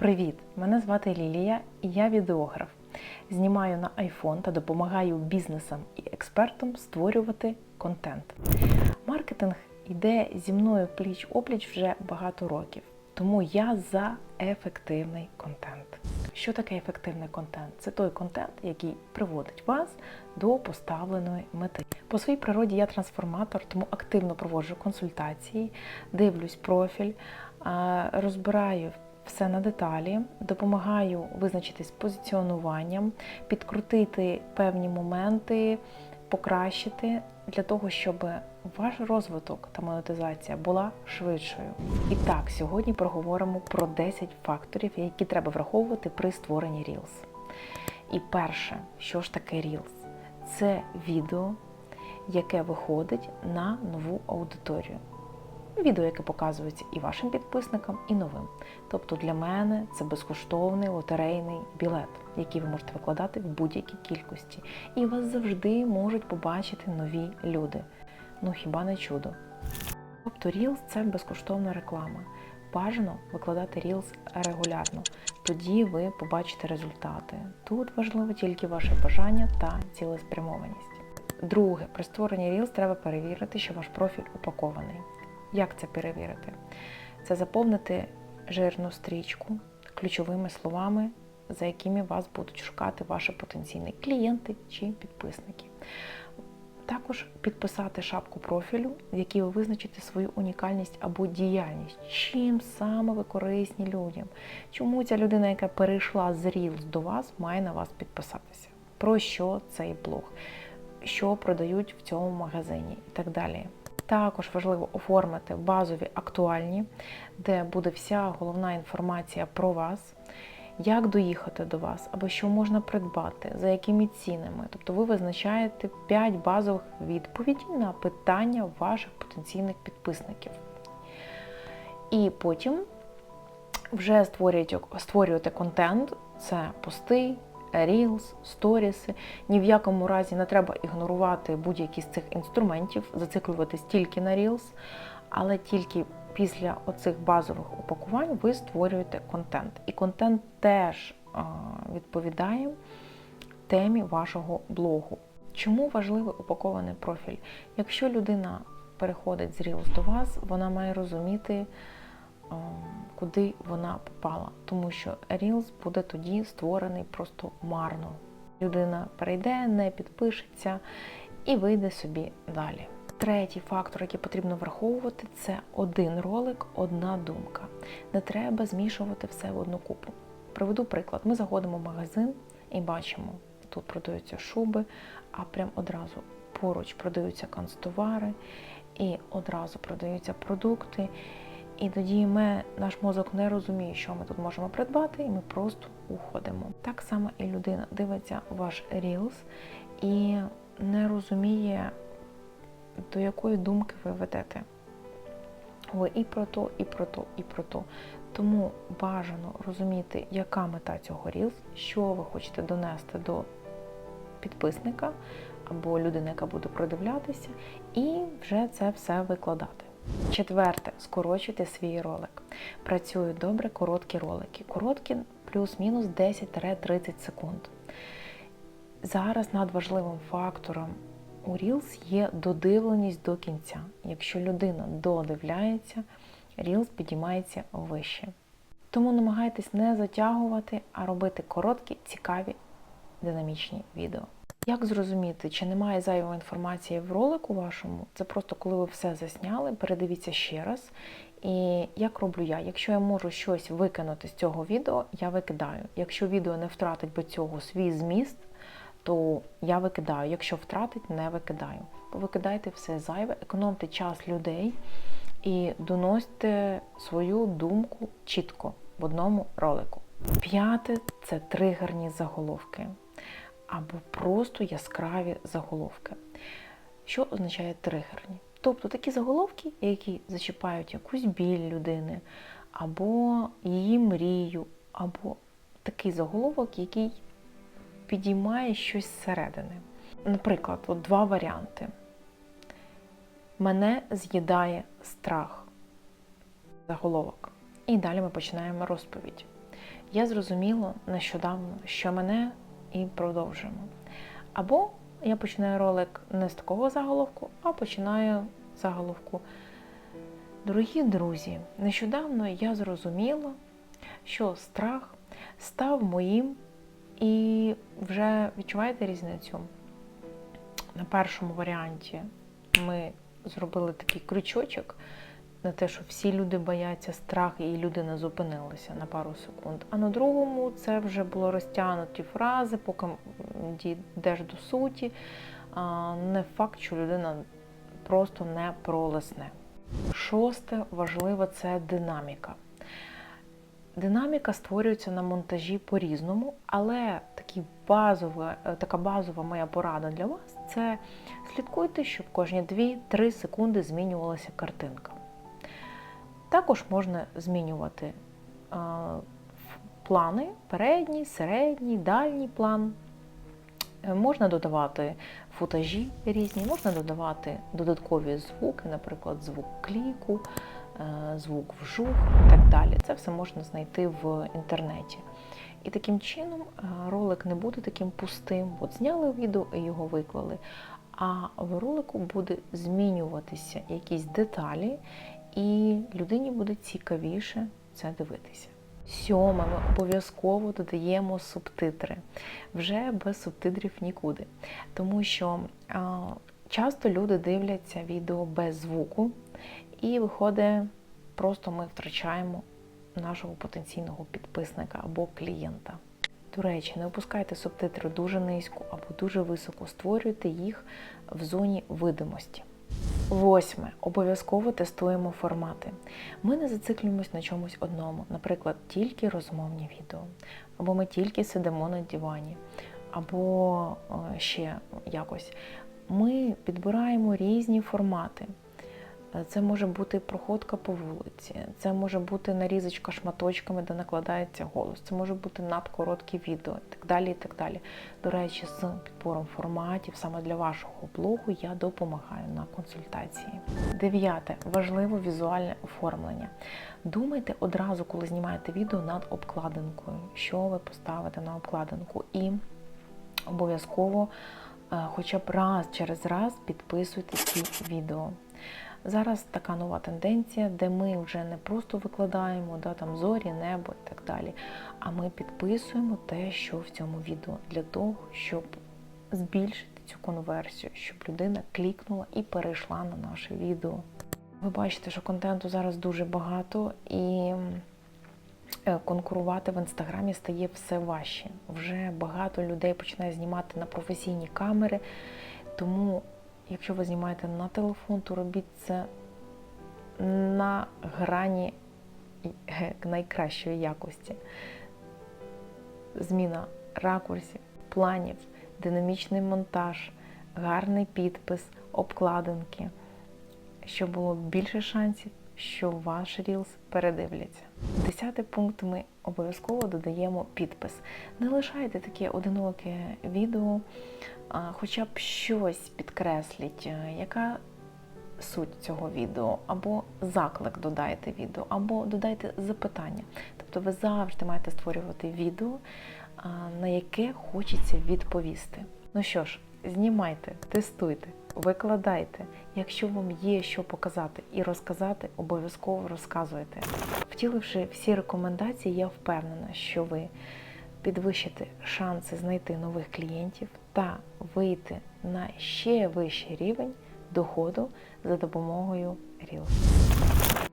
Привіт! Мене звати Лілія і я відеограф. Знімаю на iPhone та допомагаю бізнесам і експертам створювати контент. Маркетинг йде зі мною пліч опліч вже багато років, тому я за ефективний контент. Що таке ефективний контент? Це той контент, який приводить вас до поставленої мети. По своїй природі я трансформатор, тому активно проводжу консультації, дивлюсь профіль, розбираю все на деталі, допомагаю визначитись позиціонуванням, підкрутити певні моменти, покращити для того, щоб ваш розвиток та монетизація була швидшою. І так, сьогодні проговоримо про 10 факторів, які треба враховувати при створенні Reels. І перше, що ж таке Reels? Це відео, яке виходить на нову аудиторію. Відео, яке показується і вашим підписникам, і новим. Тобто для мене це безкоштовний лотерейний білет, який ви можете викладати в будь-якій кількості. І вас завжди можуть побачити нові люди. Ну хіба не чудо? Тобто Reels – це безкоштовна реклама. Бажано викладати Reels регулярно. Тоді ви побачите результати. Тут важливо тільки ваше бажання та цілеспрямованість. Друге, при створенні Reels треба перевірити, що ваш профіль упакований. Як це перевірити? Це заповнити жирну стрічку ключовими словами, за якими вас будуть шукати ваші потенційні клієнти чи підписники. Також підписати шапку профілю, в якій ви визначите свою унікальність або діяльність, чим саме ви корисні людям. Чому ця людина, яка перейшла з Reels до вас, має на вас підписатися? Про що цей блог? Що продають в цьому магазині і так далі. Також важливо оформити базові актуальні, де буде вся головна інформація про вас, як доїхати до вас, або що можна придбати, за якими цінами. Тобто ви визначаєте 5 базових відповідей на питання ваших потенційних підписників. І потім вже створюєте, створюєте контент, це пости. Reels, сторіси. Ні в якому разі не треба ігнорувати будь-які з цих інструментів, зациклюватись тільки на Reels, але тільки після оцих базових упакувань ви створюєте контент. І контент теж відповідає темі вашого блогу. Чому важливий упакований профіль? Якщо людина переходить з Reels до вас, вона має розуміти куди вона попала, тому що Reels буде тоді створений просто марно. Людина перейде, не підпишеться і вийде собі далі. Третій фактор, який потрібно враховувати, це один ролик, одна думка. Не треба змішувати все в одну купу. Приведу приклад: ми заходимо в магазин і бачимо, тут продаються шуби, а прям одразу поруч продаються канцтовари, і одразу продаються продукти. І тоді ми, наш мозок не розуміє, що ми тут можемо придбати, і ми просто уходимо. Так само і людина дивиться ваш Reels і не розуміє, до якої думки ви ведете. Ви і про то, і про то, і про то. Тому бажано розуміти, яка мета цього Reels, що ви хочете донести до підписника або людини, яка буде продивлятися, і вже це все викладати. Четверте, скорочуйте свій ролик. Працюють добре короткі ролики. Короткі плюс-мінус 10-30 секунд. Зараз надважливим фактором у Reels є додивленість до кінця. Якщо людина додивляється, Reels підіймається вище. Тому намагайтесь не затягувати, а робити короткі, цікаві, динамічні відео. Як зрозуміти, чи немає зайвої інформації в ролику вашому? Це просто коли ви все засняли, передивіться ще раз. І як роблю я? Якщо я можу щось викинути з цього відео, я викидаю. Якщо відео не втратить би цього свій зміст, то я викидаю. Якщо втратить, не викидаю. Викидайте все зайве, економте час людей і доносьте свою думку чітко в одному ролику. П'яте це тригерні заголовки або просто яскраві заголовки. Що означає тригерні? Тобто такі заголовки, які зачіпають якусь біль людини, або її мрію, або такий заголовок, який підіймає щось зсередини. Наприклад, от два варіанти. Мене з'їдає страх. Заголовок. І далі ми починаємо розповідь. Я зрозуміла нещодавно, що мене і продовжуємо. Або я починаю ролик не з такого заголовку, а починаю заголовку. Дорогі друзі, нещодавно я зрозуміла, що страх став моїм і вже відчуваєте різницю? На першому варіанті ми зробили такий крючочок на те, що всі люди бояться страх, і людина зупинилася на пару секунд. А на другому це вже було розтягнуті фрази, поки йдеш до суті. Не факт, що людина просто не пролесне. Шосте важливе це динаміка. Динаміка створюється на монтажі по-різному, але такі базова, е, така базова моя порада для вас це слідкуйте, щоб кожні 2-3 секунди змінювалася картинка. Також можна змінювати е, плани передній, середній, дальній план. Е, Можна додавати футажі різні, можна додавати додаткові звуки, наприклад, звук кліку, е, звук вжух і так далі. Це все можна знайти в інтернеті. І таким чином ролик не буде таким пустим. От зняли відео і його виклали. А в ролику буде змінюватися якісь деталі, і людині буде цікавіше це дивитися. Сьоме, ми обов'язково додаємо субтитри. Вже без субтитрів нікуди. Тому що а, часто люди дивляться відео без звуку, і виходить, просто ми втрачаємо нашого потенційного підписника або клієнта. До речі, не опускайте субтитри дуже низько або дуже високо, створюйте їх в зоні видимості. Восьме. Обов'язково тестуємо формати. Ми не зациклюємось на чомусь одному, наприклад, тільки розмовні відео, або ми тільки сидимо на дивані, або е, ще якось. Ми підбираємо різні формати. Це може бути проходка по вулиці, це може бути нарізочка шматочками, де накладається голос, це може бути надкороткі відео і так далі. і так далі. До речі, з підбором форматів саме для вашого блогу я допомагаю на консультації. Дев'яте важливо візуальне оформлення. Думайте одразу, коли знімаєте відео над обкладинкою, що ви поставите на обкладинку, і обов'язково е, хоча б раз через раз підписуйте ці відео. Зараз така нова тенденція, де ми вже не просто викладаємо да, там зорі, небо і так далі, а ми підписуємо те, що в цьому відео, для того, щоб збільшити цю конверсію, щоб людина клікнула і перейшла на наше відео. Ви бачите, що контенту зараз дуже багато і е, конкурувати в інстаграмі стає все важче. Вже багато людей починає знімати на професійні камери, тому Якщо ви знімаєте на телефон, то робіть це на грані найкращої якості. Зміна ракурсів, планів, динамічний монтаж, гарний підпис, обкладинки, щоб було більше шансів, що ваш рілс передивляться. Десятий пункт ми обов'язково додаємо підпис. Не лишайте таке одиноке відео, хоча б щось підкресліть, е, яка суть цього відео, або заклик додайте відео, або додайте запитання. Тобто ви завжди маєте створювати відео, на яке хочеться відповісти. Ну що ж, знімайте, тестуйте, викладайте. Якщо вам є що показати і розказати, обов'язково розказуйте. Втіливши всі рекомендації, я впевнена, що ви підвищите шанси знайти нових клієнтів та вийти на ще вищий рівень доходу за допомогою Reels.